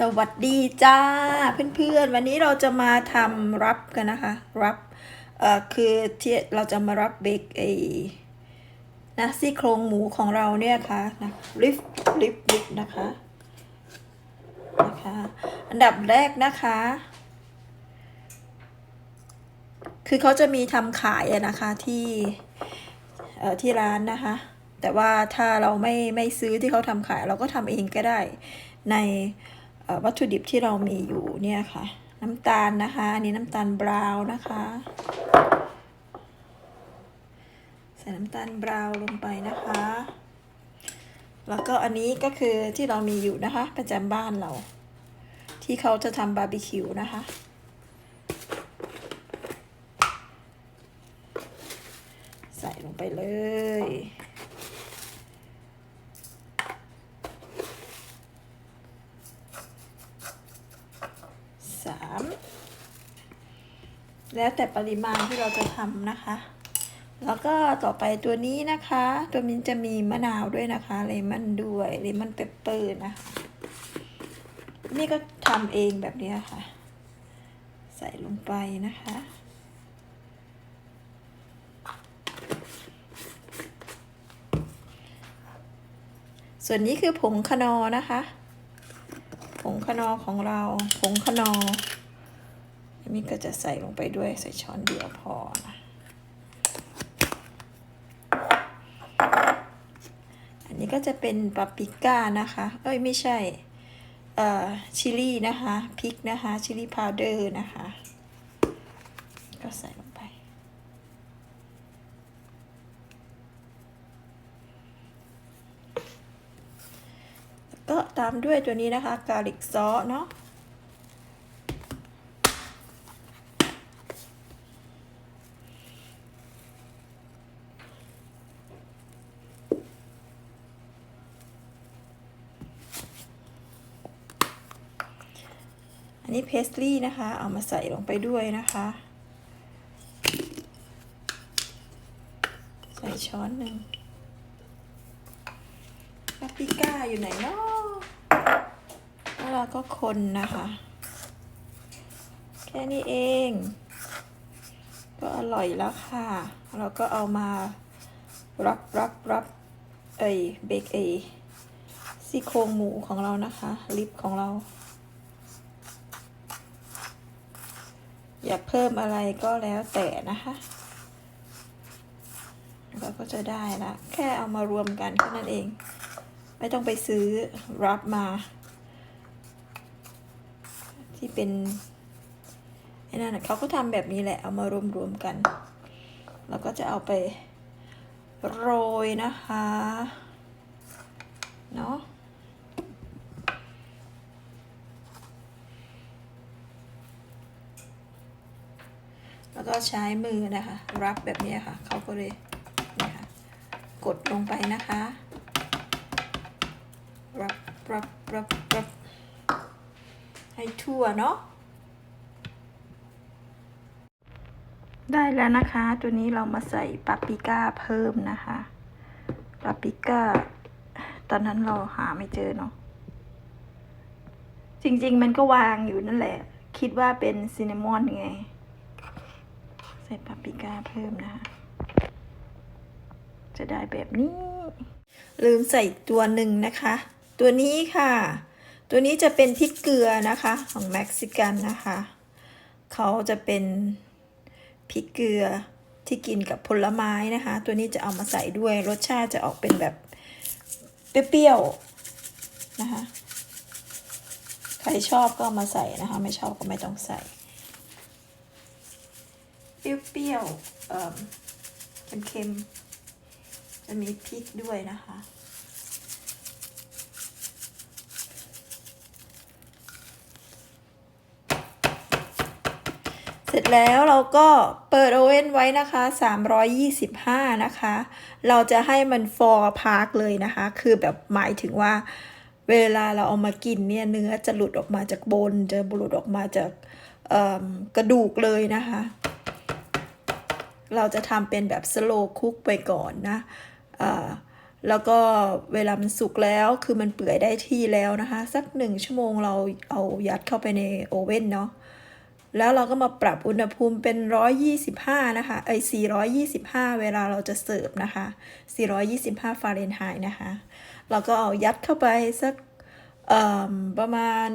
สวัสดีจ้าเพื่อนๆ วันนี้เราจะมาทำรับกันนะคะรับเอ่อคือที่เราจะมารับเบกไอ้นะซี่โครงหมูของเราเนี่ยค่ะนะลิฟลิฟลิฟนะคะนะคะ อันดับแรกนะคะ คือเขาจะมีทำขายนะคะที่เอ่อที่ร้านนะคะ แต่ว่าถ้าเราไม่ไม่ซื้อที่เขาทำขายเราก็ทำเองก็ได้ใน วัตถุดิบที่เรามีอยู่เนี่ยค่ะ น้ำตาลนะคะอันนี้น้ำตาลบราวน์นะคะ ใส่น้ำตาลบราวน์ลงไปนะคะ แล้วก็อันนี้ก็คือที่เรามีอยู่นะคะ ประจำบ้านเรา ที่เขาจะทำบาร์บีคิวนะคะ ใส่ลงไปเลย สาม แล้วแต่ปริมาณที่เราจะทำนะคะ แล้วก็ต่อไปตัวนี้นะคะ ตัวนี้จะมีมะนาวด้วยนะคะเลมอนด้วยเลมอนเปปเปอร์นะนี่ก็ทำเองแบบนี้ค่ะ ใส่ลงไปนะคะส่วนนี้คือผงคนอนะคะ ผงคนอของเรา ผงคนอ นนี้ก็จะใส่ลงไปด้วยใส่ช้อนเดียวพอนะอันนี้ก็จะเป็นปาปิก้านะคะ เอ้ยไม่ใช่ เอ่อชิลลี่นะคะพริกนะคะชิลลี่พาวเดอร์นะคะ ก็ใส่ลงไป ก็ตามด้วยตัวนี้นะคะกาลิกซอสเนาะ นี้เพสตรีนะคะ เอามาใส่ลงไปด้วยนะคะ ใส่ช้อนหนึ่งปาปริก้าอยู่ไหนเนาะแล้วเราก็คนนะคะ แค่นี้เอง ก็อร่อยแล้วค่ะ เราก็เอามารับรับรับเอ้ยเบกเอยซี่โครงหมูของเรานะคะ ลิปของเรา อย่าเพิ่มอะไรก็แล้วแต่นะคะ เราก็จะได้ละแค่เอามารวมกันแค่นั้นเอง ไม่ต้องไปซื้อรับมา ที่เป็นไอ้นั่นนะเขาก็ทำแบบนี้แหละ เอามารวมๆกันแล้วก็จะเอาไปโรยนะคะ เนาะ แล้วก็ใช้มือนะคะ รับแบบนี้ค่ะ เขาก็เลยนี่ค่ะกดลงไปนะคะ รับรับรับรับให้ทั่วเนาะได้แล้วนะคะ ตัวนี้เรามาใส่ปาปริก้าเพิ่มนะคะปาปริก้า ตอนนั้นเราหาไม่เจอเนาะจริง ๆ มันก็วางอยู่นั่นแหละ คิดว่าเป็นซินนามอนไง ส่ปาปริก้าเพิ่มนะคะ จะได้แบบนี้ ลืมใส่ตัวหนึ่งนะคะ ตัวนี้ค่ะ ตัวนี้จะเป็นพริกเกลือนะคะของเม็กซิกันนะคะ เขาจะเป็นพริกเกลือที่กินกับผลไม้นะคะ ตัวนี้จะเอามาใส่ด้วยรสชาติจะออกเป็นแบบเปรี้ยวๆนะคะ ใครชอบก็มาใส่นะคะ ไม่ชอบก็ไม่ต้องใส่ เปรี้ยวๆเอ่อเค็มๆ จะมีพริกด้วยนะคะ เสร็จแล้วเราก็เปิดโอเว่นไว้นะคะ 325 นะคะ เราจะให้มันฟอร์พาร์กเลยนะคะ คือแบบหมายถึงว่าเวลาเราเอามากินเนี่ยเนื้อจะหลุดออกมาจากบน จะหลุดออกมาจากกระดูกเลยนะคะ เราจะทำเป็นแบบสโลคุกไปก่อนนะอ่อแล้วก็เวลามันสุกแล้วคือมันเปื่อยได้ที่แล้วนะคะ สักหนึ่งชั่วโมงเราเอายัดเข้าไปในโอเว่นเนาะแล้วเราก็มาปรับอุณหภูมิเป็น 125 นะคะไอย425 เวลาเราจะเสิร์ฟนะคะ 425 ฟาเรนไฮต์นะคะ เราก็เอายัดเข้าไปสักประมาณ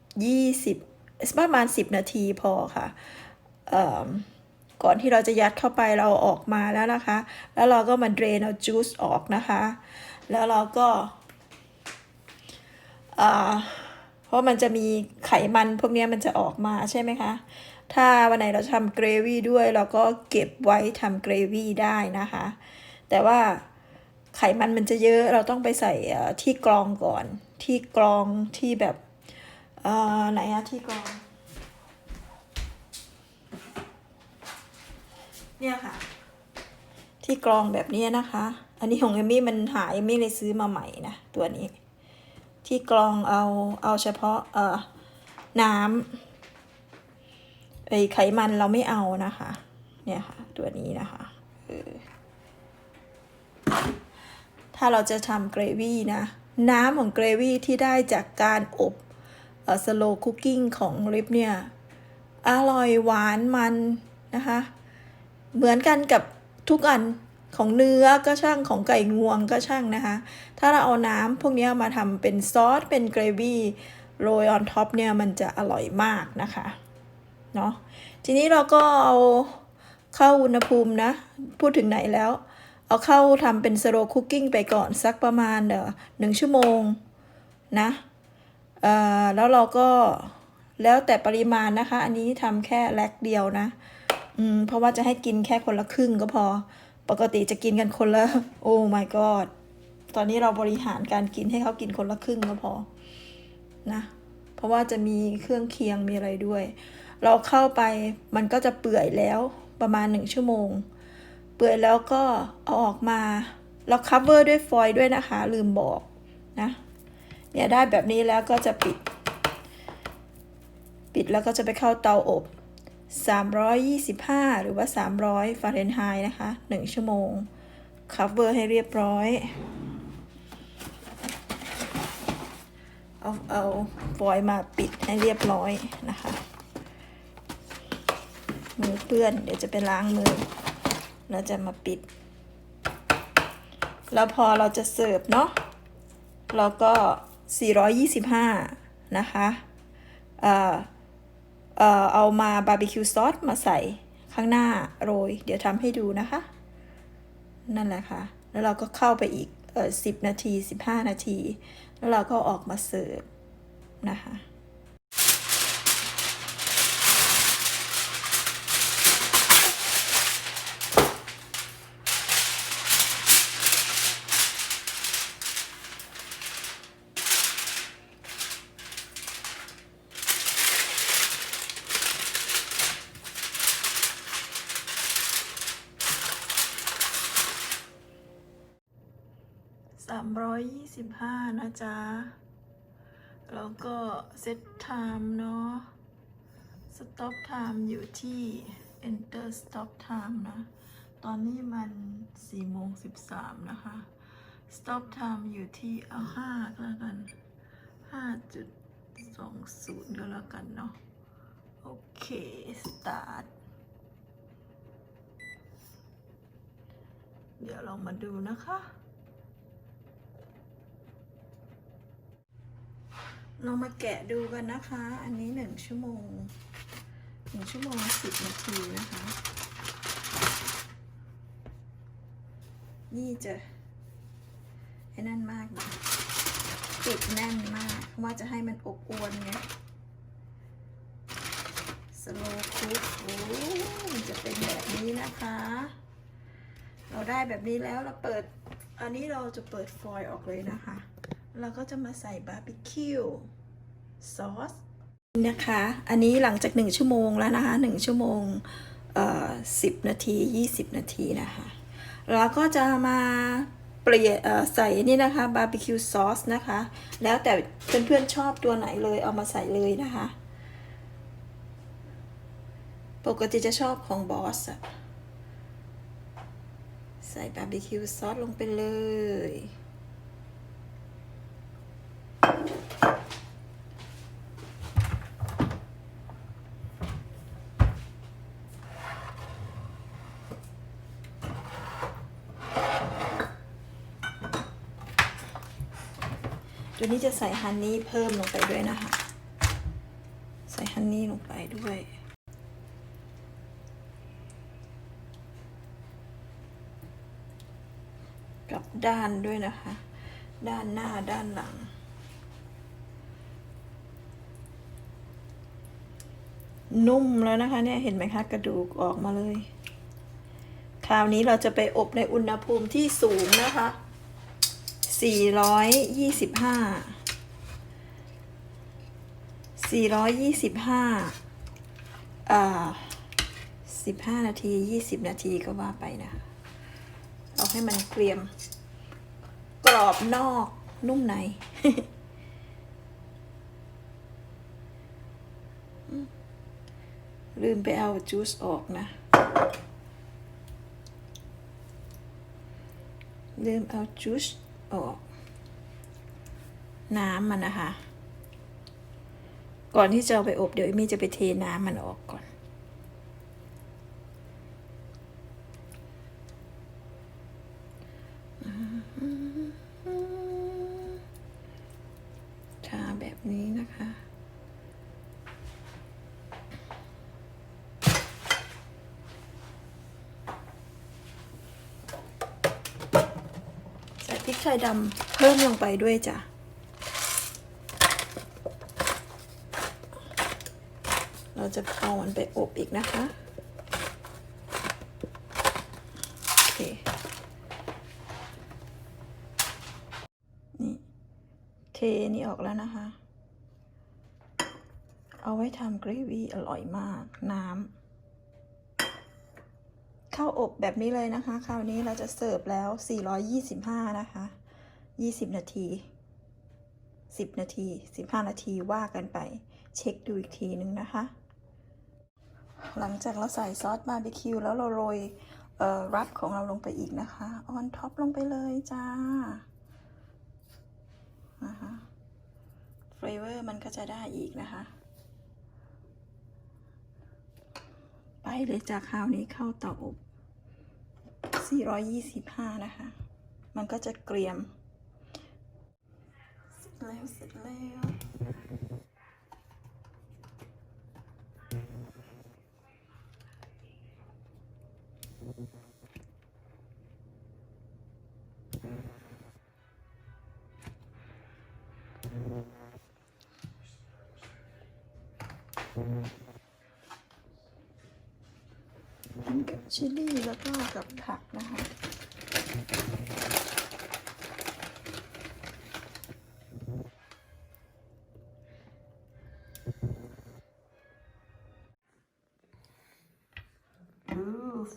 10 20 ประมาณ 10 นาทีพอค่ะ ก่อนที่เราจะยัดเข้าไปเราออกมาแล้วนะคะ แล้วเราก็มาเดรนเอาจูสออกนะคะ แล้วเราก็อ่าเพราะมันจะมีไขมันพวกนี้มันจะออกมาใช่ไหมคะ ถ้าวันไหนเราทำเกรวี่ด้วยเราก็เก็บไว้ทำเกรวี่ได้นะคะ แต่ว่าไขมันมันจะเยอะเราต้องไปใส่ที่กรองก่อน ที่กรองที่แบบไหนอะที่กรอง เนี่ยค่ะ ที่กรองแบบนี้นะคะ อันนี้ของเอมมี่มันหายเอมี่เลยซื้อมาใหม่นะตัวนี้ ที่กรองเอาเอาเฉพาะเอ่อน้ำไอไขมันเราไม่เอานะคะ เนี่ยค่ะ ตัวนี้นะคะถ้าเราจะทำเกรวี่นะ น้ำของเกรวี่ที่ได้จากการอบเออสโลคุกกิ้งของลิปเนี่ย อร่อยหวานมันนะคะ เหมือนกันกับทุกอันของเนื้อก็ช่างของไก่งวงก็ช่างนะคะ ถ้าเราเอาน้ำพวกนี้มาทำเป็นซอสเป็นเกรวี่โรยออนท็อปเนี่ยมันจะอร่อยมากนะคะเนาะทีนี้เราก็เอาเข้าอุณหภูมินะ พูดถึงไหนแล้ว เอาเข้าทำเป็นสโลคุกกิ้งไปก่อนสักประมาณเอ่อหนึ่งชั่วโมงนะเอ่อแล้วเราก็แล้วแต่ปริมาณนะคะ อันนี้ทำแค่แลกเดียวนะ อืม เพราะว่าจะให้กินแค่คนละครึ่งก็พอ ปกติจะกินกันคนละ โอ้ my god ตอนนี้เราบริหารการกินให้เขากินคนละครึ่งก็พอ นะ เพราะว่าจะมีเครื่องเคียงมีอะไรด้วย เราเข้าไปมันก็จะเปื่อยแล้วประมาณหนึ่งชั่วโมง เปื่อยแล้วก็เอาออกมา เรา cover ด้วยฟอยล์ด้วยนะคะ ลืมบอกนะ เนี่ยได้แบบนี้แล้วก็จะปิด ปิดแล้วก็จะไปเข้าเตาอบ 325 หรือว่า 300 ฟาเรนไฮต์นะคะ 1 ชั่วโมง cover ให้เรียบร้อย เอา เอาฟอยล์มาปิดให้เรียบร้อยนะคะ มือเปื้อน เดี๋ยวจะไปล้างมือเราจะมาปิด แล้วพอเราจะเสิร์ฟเนาะ เราก็ 425 นะคะ เอ่อ เอ่อเอามาบาร์บีคิวซอสมาใส่ข้างหน้าโรย เดี๋ยวทำให้ดูนะคะ นั่นแหละค่ะ แล้วเราก็เข้าไปอีกเอ่อสิบนาทีสิบห้านาที แล้วเราก็ออกมาเสิร์ฟนะคะ สามร้อยยี่สิบห้านะจ๊ะ แล้วก็เซตไทม์เนาะ stop time อยู่ที่ enter stop time นะ ตอนนี้มันสี่โมงสิบสามนะคะ stop time อยู่ที่เอาห้าก็แล้วกันห้าจุดสองศูนย์ก็แล้วกันเนาะ โอเค start เดี๋ยวลองมาดูนะคะ เรามาแกะดูกันนะคะ อันนี้หนึ่งชั่วโมงหนึ่งชั่วโมงสิบนาทีนะคะ นี่จะไอ้นั่นมากนะปิดแน่นมากเพราะว่าจะให้มันอบอวนไงสโลคุกโอ้มันจะเป็นแบบนี้นะคะ เราได้แบบนี้แล้วเราเปิด อันนี้เราจะเปิดฟอยล์ออกเลยนะคะ เราก็จะมาใส่บาร์บีคิวซอสนะคะ อันนี้หลังจาก 1 ชั่วโมงแล้วนะคะ 1 ชั่วโมงเอ่อ10 นาที 20 นาทีนะคะแล้วก็จะมาเปลี่ยนใส่นี่นะคะบาร์บีคิวซอสนะคะ แล้วแต่เพื่อนๆชอบตัวไหนเลยเอามาใส่เลยนะคะ ปกติจะชอบของบอสอะใส่บาร์บีคิวซอสลงไปเลย นี้จะใส่ฮันนี่เพิ่มลงไปด้วยนะคะ ใส่ฮันนี่ลงไปด้วยกลับด้านด้วยนะคะ ด้านหน้าด้านหลังนุ่มแล้วนะคะเนี่ยเห็นไหมคะกระดูกออกมาเลย คราวนี้เราจะไปอบในอุณหภูมิที่สูงนะคะ 425 425อ่า15นาที20นาทีก็ว่าไปนะคะเอาให้มันเกรียม กรอบนอกนุ่มในลืมไปเอาจูสออกนะ ลืมเอาจูส ออก น้ำมันนะคะ ก่อนที่จะเอาไปอบเดี๋ยวเอมี่จะไปเทน้ำมันออกก่อน ทาแบบนี้นะคะ ใส่พริกไทยดำเพิ่มลงไปด้วยจ้ะเราจะเอามันไปอบอีกนะคะโอเคนี่เทนี่ออกแล้วนะคะ เอาไว้ทำเกรวีอร่อยมากน้ำข้าวอบแบบนี้เลยนะคะ คราวนี้เราจะเสิร์ฟแล้ว 425 นะคะ 20 นาที 10 นาที 15 นาทีว่ากันไป เช็คดูอีกทีนึงนะคะ หลังจากเราใส่ซอสบาร์บีคิวแล้วเราโรยเอ่อรับของเราลงไปอีกนะคะออนท็อปลงไปเลยจ้านะคะเฟรเวอร์มันก็จะได้อีกนะคะ ไปเลยจากคราวนี้เข้าเตาอบ 425 นะคะ มันก็จะเกรียม แล้วเสร็จแล้วกินกับชิลลี่แล้วก็กับผักนะคะ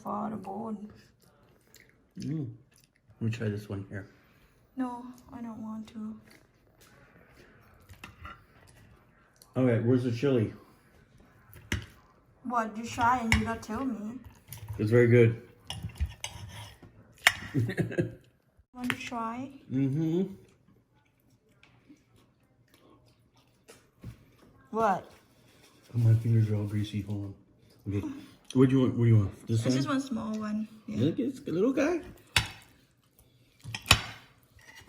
Ooh, for the bone. Mm. Let me try this one here. No, I don't want to. Okay, where's the chili? What, you're shy and you don't tell me? It's very good. Want to try? mm-hmm. What? My fingers are all greasy. Hold on. Okay. What do you want? What do you want? This This one? is one small one. Yeah. Look, it's a little guy.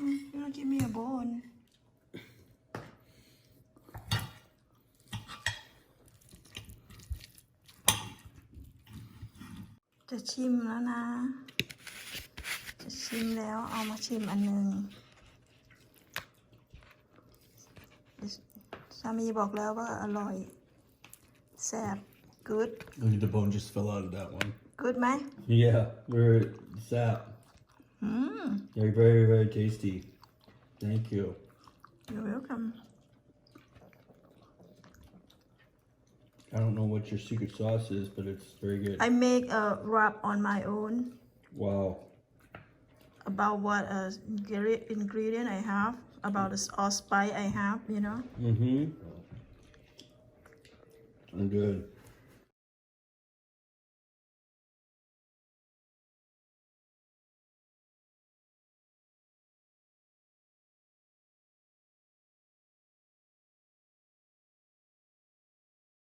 Mm, you don't give me a bone. Just จะชิมแล้วนะ จะชิมแล้วเอามาชิมอันหนึ่งสามีบอกแล้วว่าอร่อยแซ่บ Good. Look at the bone just fell out of that one. Good, man? Yeah, very sap. Mmm. They're very, very tasty. Thank you. You're welcome. I don't know what your secret sauce is, but it's very good. I make a wrap on my own. Wow. About what uh, ingredient I have, about the sauce I have, you know? Mm-hmm. I'm good.